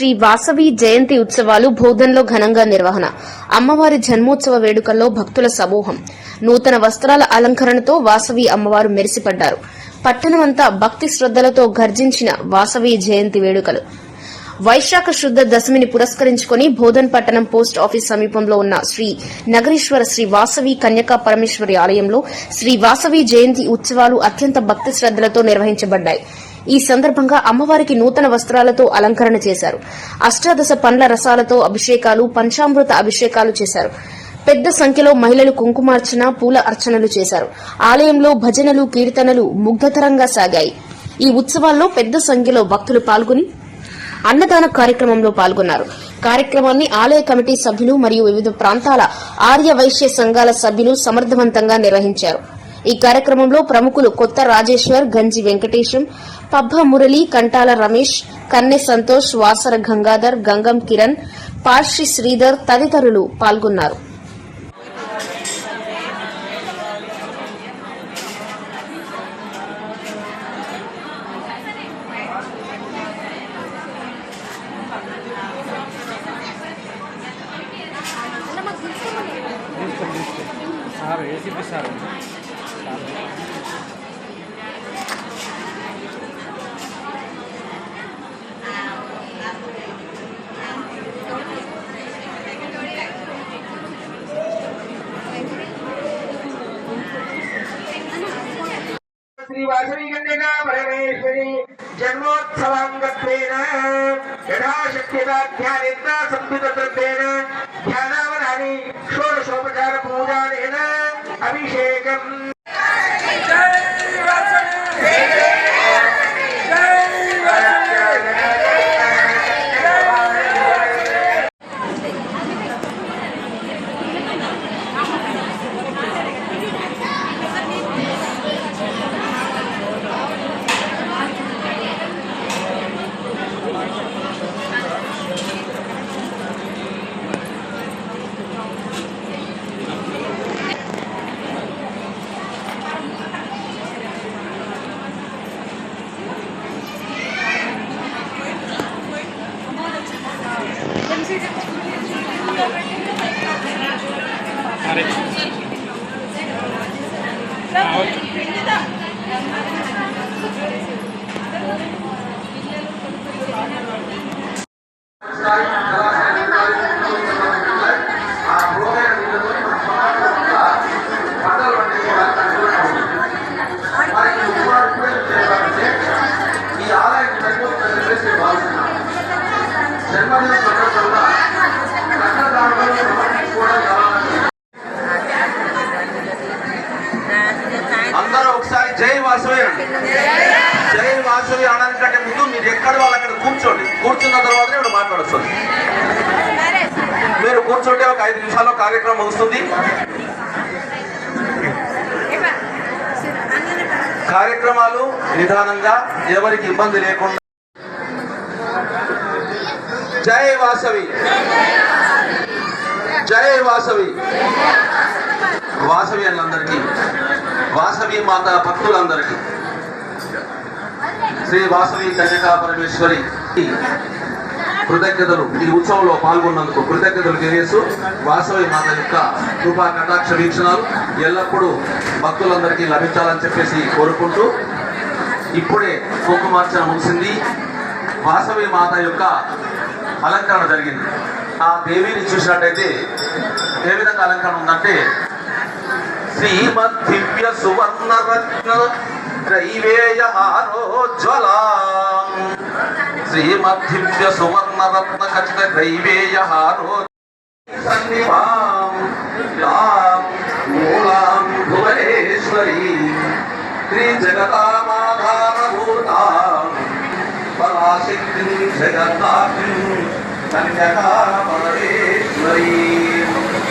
శ్రీ వాసవి జయంతి ఉత్సవాలు బోధన్లో ఘనంగా నిర్వహణ. అమ్మవారి జన్మోత్సవ వేడుకల్లో భక్తుల సమూహం. నూతన వస్త్రాల అలంకరణతో వాసవి అమ్మవారు మెరిసిపడ్డారు. పట్టణమంతా భక్తి శ్రద్దలతో గర్జించిన వాసవి జయంతి వేడుకలు. వైశాఖ శుద్ధ దశమిని పురస్కరించుకుని బోధన్ పట్టణం పోస్ట్ ఆఫీస్ సమీపంలో ఉన్న శ్రీ నగరేశ్వర శ్రీ వాసవి కన్యకా పరమేశ్వరి ఆలయంలో శ్రీ వాసవి జయంతి ఉత్సవాలు అత్యంత భక్తి శ్రద్దలతో నిర్వహించబడ్డాయి. ఈ సందర్భంగా అమ్మవారికి నూతన వస్త్రాలతో అలంకరణ చేశారు. అష్టాదశ పండ్ల రసాలతో అభిషేకాలు పంచామృత అభిషేకాలు చేశారు. పెద్ద సంఖ్యలో మహిళలు కుంకుమార్చన పూల అర్చనలు చేశారు. ఆలయంలో భజనలు కీర్తనలు ముగ్ధతరంగా సాగాయి. ఈ ఉత్సవాల్లో పెద్ద సంఖ్యలో భక్తులు పాల్గొని అన్నదాన కార్యక్రమంలో పాల్గొన్నారు. కార్యక్రమాన్ని ఆలయ కమిటీ సభ్యులు మరియు వివిధ ప్రాంతాల ఆర్య వైశ్య సంఘాల సభ్యులు సమర్థవంతంగా నిర్వహించారు. ఈ కార్యక్రమంలో ప్రముఖులు కొత్త రాజేశ్వర్ గంజి వెంకటేశం పబ్బ మురళి కంటాల రమేష్ కన్నె సంతోష్ వాసర గంగాధర్ గంగం కిరణ్ పార్షి శ్రీధర్ తదితరులు పాల్గొన్నారు. Sir ACP sir. Shri Vasavi Parameshwari जन्मोत्सवांगत्वेन यथाशक्तिदाध्यानेन संवितद्रव्येन ध्यानावधानि षोडशोपचार पूजानेन अभिषेकम्। あれ。కూర్చుంటే ఒక ఐదు నిమిషాల్లో కార్యక్రమం ముగుస్తుంది. కార్యక్రమాలు నిదానంగా ఎవరికి ఇబ్బంది లేకుండా. జయ వాసవి. జయ వాసవి. వాసవి అన్నందరికీ వాసవి మాత భక్తులందరికీ. శ్రీ వాసవి కన్యకా పరమేశ్వరి. కృతజ్ఞతలు. ఈ ఉత్సవంలో పాల్గొన్నందుకు కృతజ్ఞతలు తెలియజేస్తూ వాసవి మాత యొక్క కృపా కటాక్ష వీక్షణాలు ఎల్లప్పుడూ భక్తులందరికీ లభించాలని చెప్పేసి కోరుకుంటూ ఇప్పుడే కుంకుమార్చన ముగిసింది. వాసవి మాత యొక్క అలంకరణ జరిగింది. ఆ దేవిని చూసినట్టయితే ఏ విధంగా అలంకరణ ఉందంటే శ్రీమద్ దివ్య సువర్ణ రత్న రైవేయహారోజ్వలా ఆరోజ్వలా श्रीमद्धिभ्य सुवर्णरत्न खचित ग्रैवेयहारो सन्निभां तां मूलां भुवनेश्वरी त्रिजगतामाधारभूतां पराशक्तिं जगतां कन्यका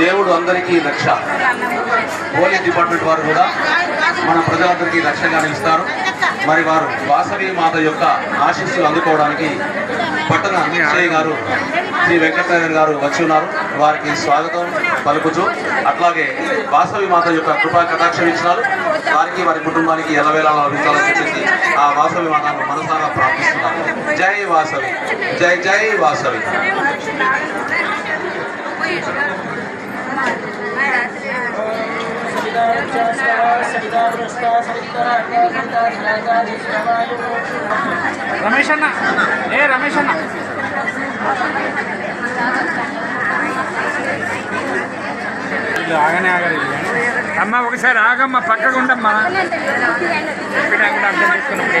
దేవుడు అందరికీ రక్ష. పోలీస్ డిపార్ట్మెంట్ వారు కూడా మన ప్రజలందరికీ రక్షగానే ఇస్తారు మరి వారు వాసవి మాత యొక్క ఆశీస్సులు అందుకోవడానికి పట్టణ అక్షయ్ గారు శ్రీ వెంకటనారాయణ గారు వచ్చి ఉన్నారు. వారికి స్వాగతం. పలుకుచు అట్లాగే వాసవి మాత యొక్క కృపా కటాక్ష వారికి వారి కుటుంబానికి ఎలవేలా లభించాలని చెప్పేసి ఆ వాసవి మాతను మనసారా ప్రార్థిస్తున్నారు. జై వాసవి. జై జై వాసవి. రమేష్ అన్న. ఏ రమేష్ అన్న. వీళ్ళు ఆగనే వీళ్ళు. అమ్మ ఒకసారి ఆగమ్మ పక్కకు ఉండమ్మా చెప్పినా కూడా అర్థం చేసుకున్నప్పుడు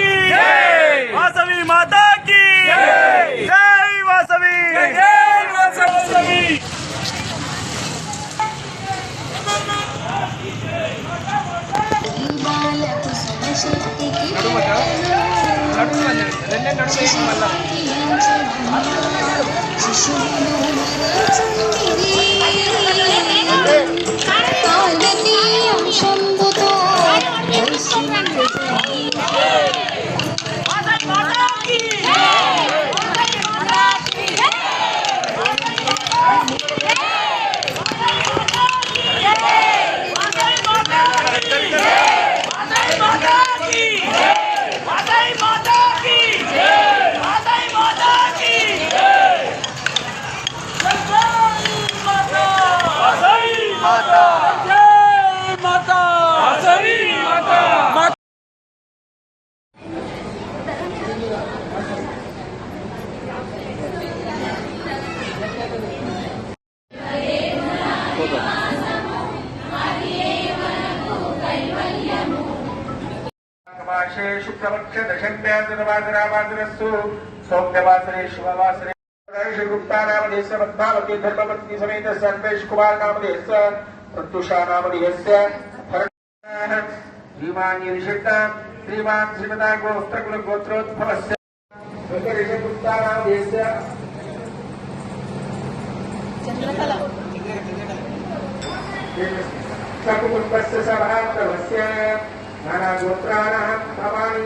మాతా కీ జై వాసవి మాతా కీ జై జై వాసవి वासनावासनस्तु सौम्यवासने शुभवासने गुप्ता नामधेय पद्मावती धर्मपत्नी समेत सर्वेश कुमार नामधेय प्रत्युषा नामधेय श्रीमान ऋषिता श्रीमान श्रीमता गोत्र कुल गोत्रोत्फल गुप्ता नामधेय चंद्रकला चकुकुटस्य सभान्तवस्य नानागोत्राणः भवानि।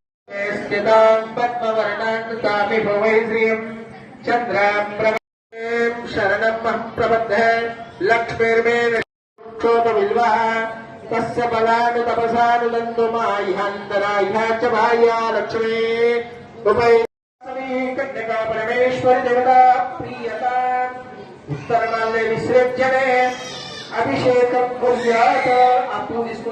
पश्यताम् पद्मवर्णान्ततामि चन्द्राम् प्रभम् शरणम् प्रबद्ध लक्ष्मीर्मे क्षोभविल्वः तस्य बलानु तपसानुदन्तु माह्यान्तराह्या च भाया लक्ष्मी। उपै कन्यका परमेश्वरी देवता प्रीयता। उत्तरमाल्ये विसृज्यते। अभिषेकं कुर्यात्। आप लोग इसको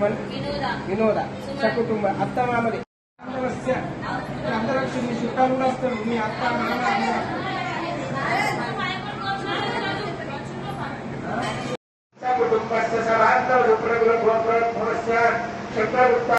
లక్ష్మణ్ వినోద సకుటుంబ అత్త మామది అందరస్య అందరూ వచ్చి మీ చుట్టాలు కూడా వస్తారు మీ అత్త మామ సకుటుంబస్య సభాంతర గోత్రోద్భవస్య చంద్రగుప్త